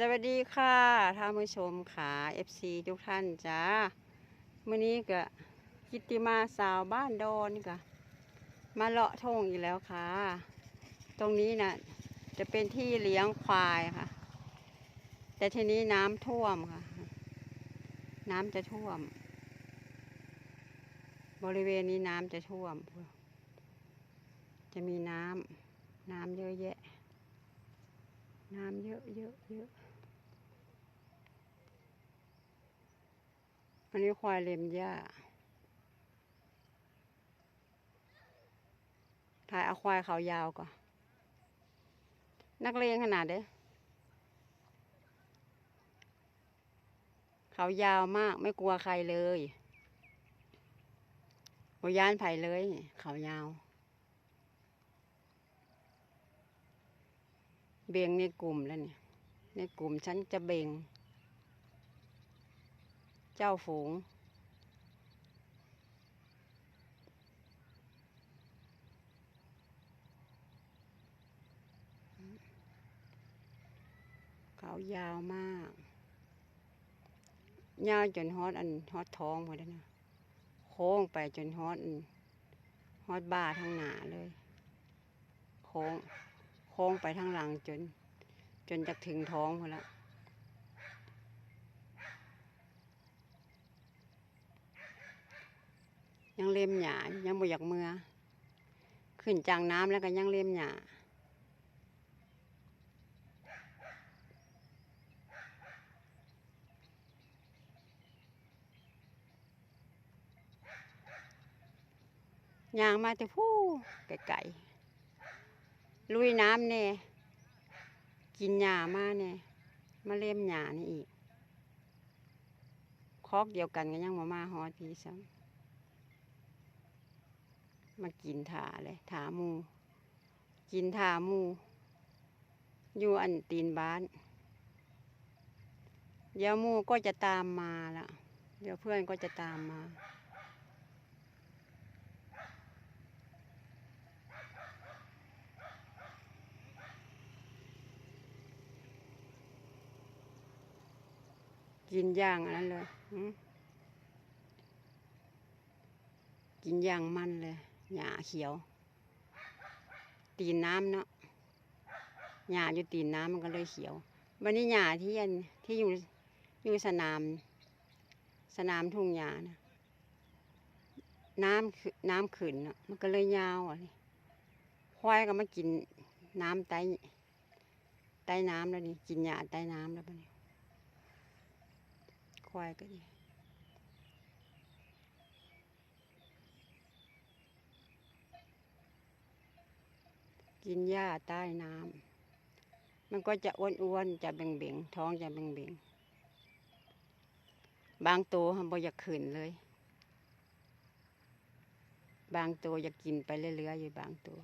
สวัสดีค่ะท่านผู้ชมค่ะ FC ทุกท่านจ้ามื่อนี้ก็กิตติมาสาวบ้านดอนก็มาเลาะทงอีกแล้วค่ะ ตรงนี้น่ะจะเป็นที่เลี้ยงควายค่ะ แต่ทีนี้น้ำท่วมค่ะ น้ำจะท่วม บริเวณนี้น้ำจะท่วม จะมีน้ำน้ำเยอะแยะ น้ำเยอะเยอะเยอะ อันนี้ควายเล็มหญ้า ถ่ายเอาควายเขายาวก่อน นักเลงขนาดเด้อเขายาวมากไม่กลัวใครเลยบย่านไผ่เลย เขายาว เบ่งในกลุ่มแล้วเนี่ย ในกลุ่มฉันจะเบ่ง เจ้าฝูง เขายาวมาก ยาวจนฮอดอันฮอดท้องหมดแล้วนะโค้งไปจนฮอดฮอดบ่าทางหนาเลย โค้ง โค้งไปทางหลังจน จนจะถึงท้องหมดแล้ว ยังเล็มหยายังบ่อยากเมือขึ้นจากน้ำแล้วก็ยังเล็มหยาย่างมาแต่ผู้ไก่ๆลุยน้ำแน่กินหญ้ามาแน่มาเล็มหญ้านี่อีก คอกเดียวกันก็ยังมามาฮอดพี่ซ้ำ มากินถาเลยถามู กินถามู อยู่อันตีนบ้าน เดี๋ยวมูก็จะตามมาละเดี๋ยวเพื่อนก็จะตามมา กินอย่างอันนั้นเลยกินอย่างมันเลย หญ้าเขียว ตีนน้ำเนาะหญ้าอยู่ตีนน้ำมันก็เลยเขียว วันนี้หญ้าที่อันที่อยู่อยู่สนาม สนามทุ่งหญ้านะน้ำขึ้นน้ำขึ้นเนาะมันก็เลยยาวอะนี่ควายก็มากินน้ำใต้ใต้น้ำแล้วนี่กินหญ้าใต้น้ำแล้วปะเนี่ยควายก็ดี กินหญ้าใต้น้ำมันก็จะอ้วนๆจะเบ่งๆท้องจะเบ่งๆบางตัวมันบ่อยากขืนเลย บางตัวอยากกินไปเรื่อยๆอยู่บางตัว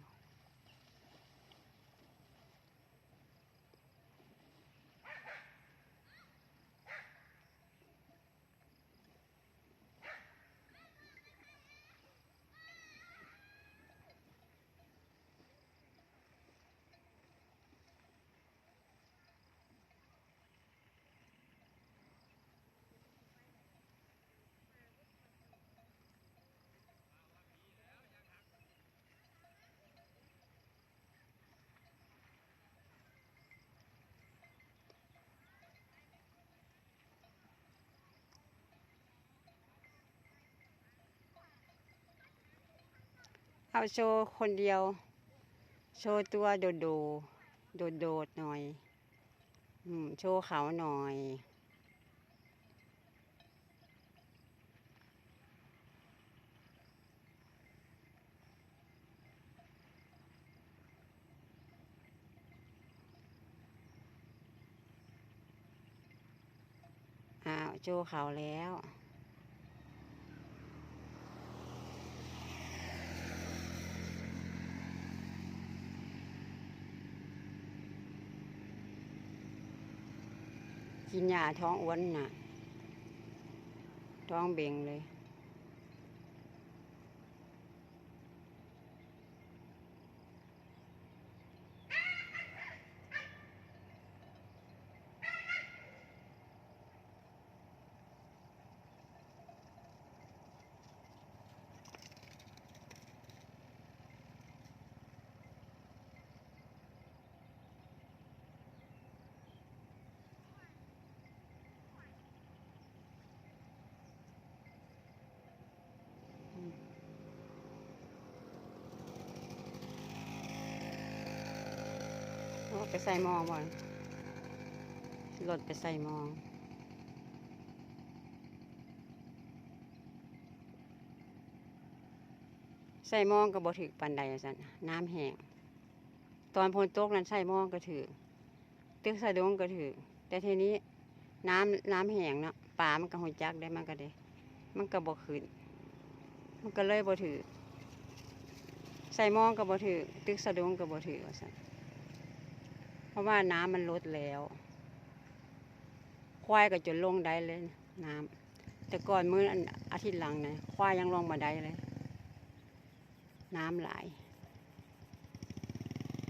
เอาโชว์คนเดียว โชว์ตัวโดดโดโดดโดดๆหน่อยอืมโชว์เขาหน่อยอ้าวโชว์เขาแล้ว กินยาท้องอ้วนน่ะ ท้องเบ่งเลย ไปใส่มองบ่อนรถไปใส่มอง ใส่มองก็บ่ถึกปันใดว่าซั่นน้ำแห้ง ตอนพนตกนั้นใส่มองก็ถือ ตึกสะดงก็ถือ แต่ทีนี้น้ำน้ำแห้งเนาะปลามันก็หัวจักได้มันก็ได้ มันก็บ่ขึ้น มันก็เลยบ่ถือ ใส่มองก็บ่ถือ ตึกสะดงก็บ่ถือว่าซั่น เพราะว่าน้ำมันลดแล้ว ควายก็จนลงได้เลยน้ำแต่ก่อนมื้ออาทิตย์หลังนะควายยังลงมาได้เลย น้ำไหลาย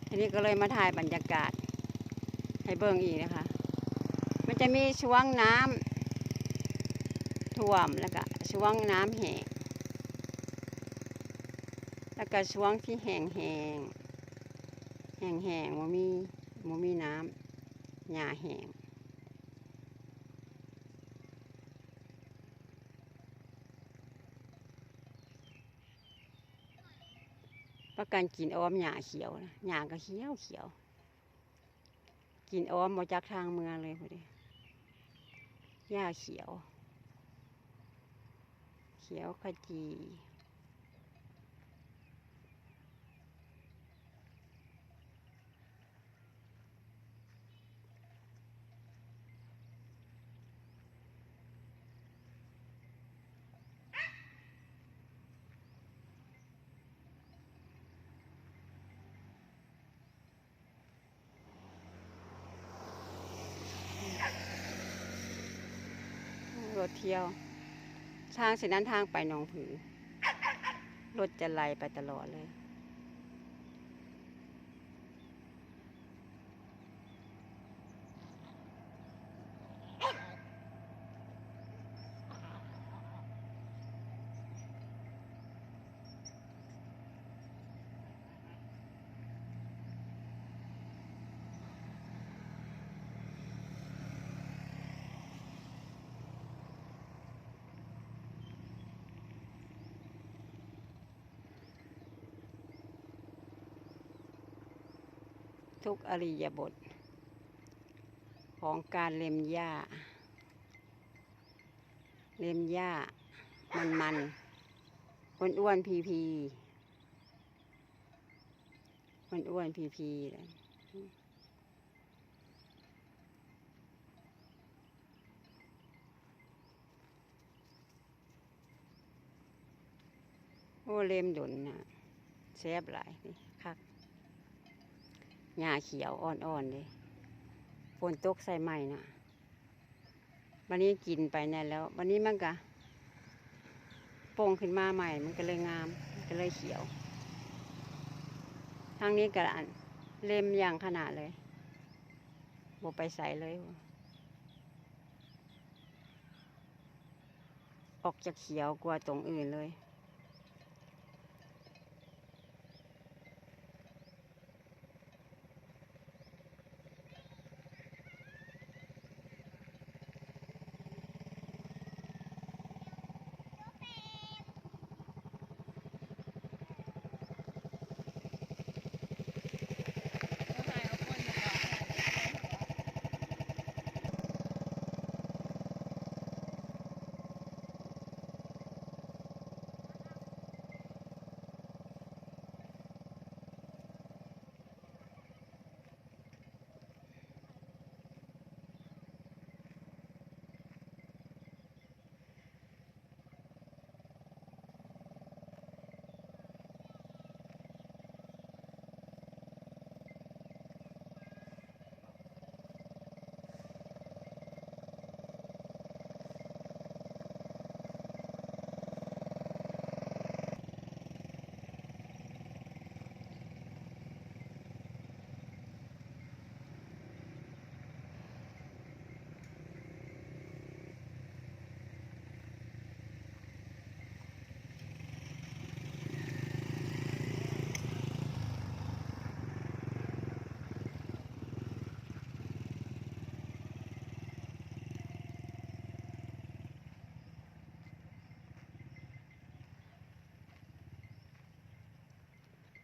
ทีนี้ก็เลยมาถ่ายบรรยากาศ ให้เบิ่งอีกนะคะ มันจะมีช่วงน้ำท่วมแล้วก็ช่วงน้ำแห้งแล้วก็ช่วงที่แห้งแห้งแห้งแห้งมันมี มมีน้ำหญ้าแห้งประกันกินอ้อมหญ้าเขียวนะหญ้าก็เขียวเขียว กินอ้อมมาจากทางเมืองเลยพอดีหญ้าเขียว เขียวขจี ร ถเที่ยว ทางเส้นนั้นทางไปหนองผือ รถจะไล่ไปตลอดเลย ทุกอริยบท ของการเล็มหญ้า เล็มหญ้ามันมันอ้วนอ้วนพีพีอ้วนอ้วนพีพีเลยโอ้เล็มดนนะแซบหลายนี่ หญ้าเขียวอ่อนๆเลยฝนตกใส่ใหม่น่ะวันนี้กินไปแน่แล้ว วันนี้มันก็โป่งขึ้นมาใหม่ มันก็เลยงามก็เลยเขียว ทางนี้ก็อันเล็มอย่างขนาดเลยบไปใส่เลย ออกจากเขียวกว่าตรงอื่นเลย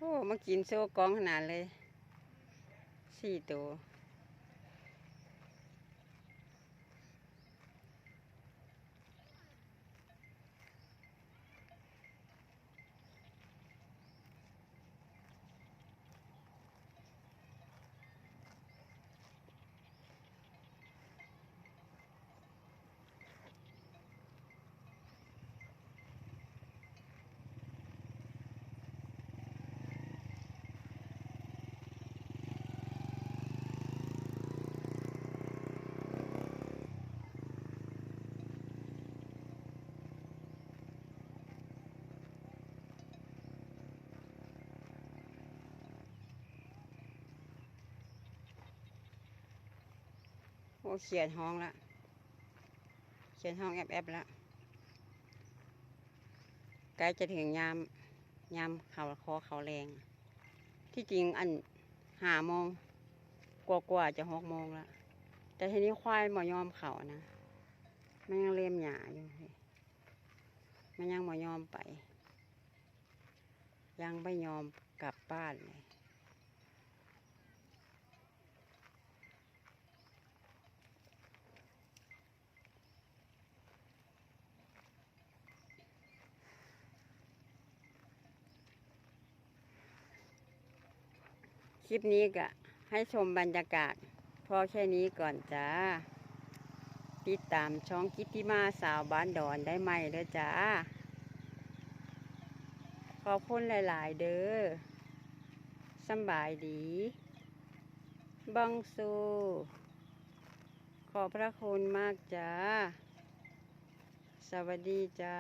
โอ้ มากินโซ่กองขนาดเลยสี่ตัว อ้เขียนห้องละเขียนห้องแอบแอบละใกล้จะถึงยามยามเขาคอเขาแรง ที่จริงอันหาโมงกว่ากว่าๆจะหกโมงละแต่ทีนี้ควายหมอยอมเขานะมันยังเลียมหยาอยู่มันยังหมอยอมไป ยังไม่ยอมกลับบ้านเลย ลิปนี้ก็ให้ชมบรรยากาศพอแค่นี้ก่อนจ้า ติดตามช่องกิตติมาสาวบ้านดอนได้ไหมเด้อจ้า ขอบคุณหลาย ๆ เด้อสบายดีบังสูขอบพระคุณมากจ้า สวัสดีจ้า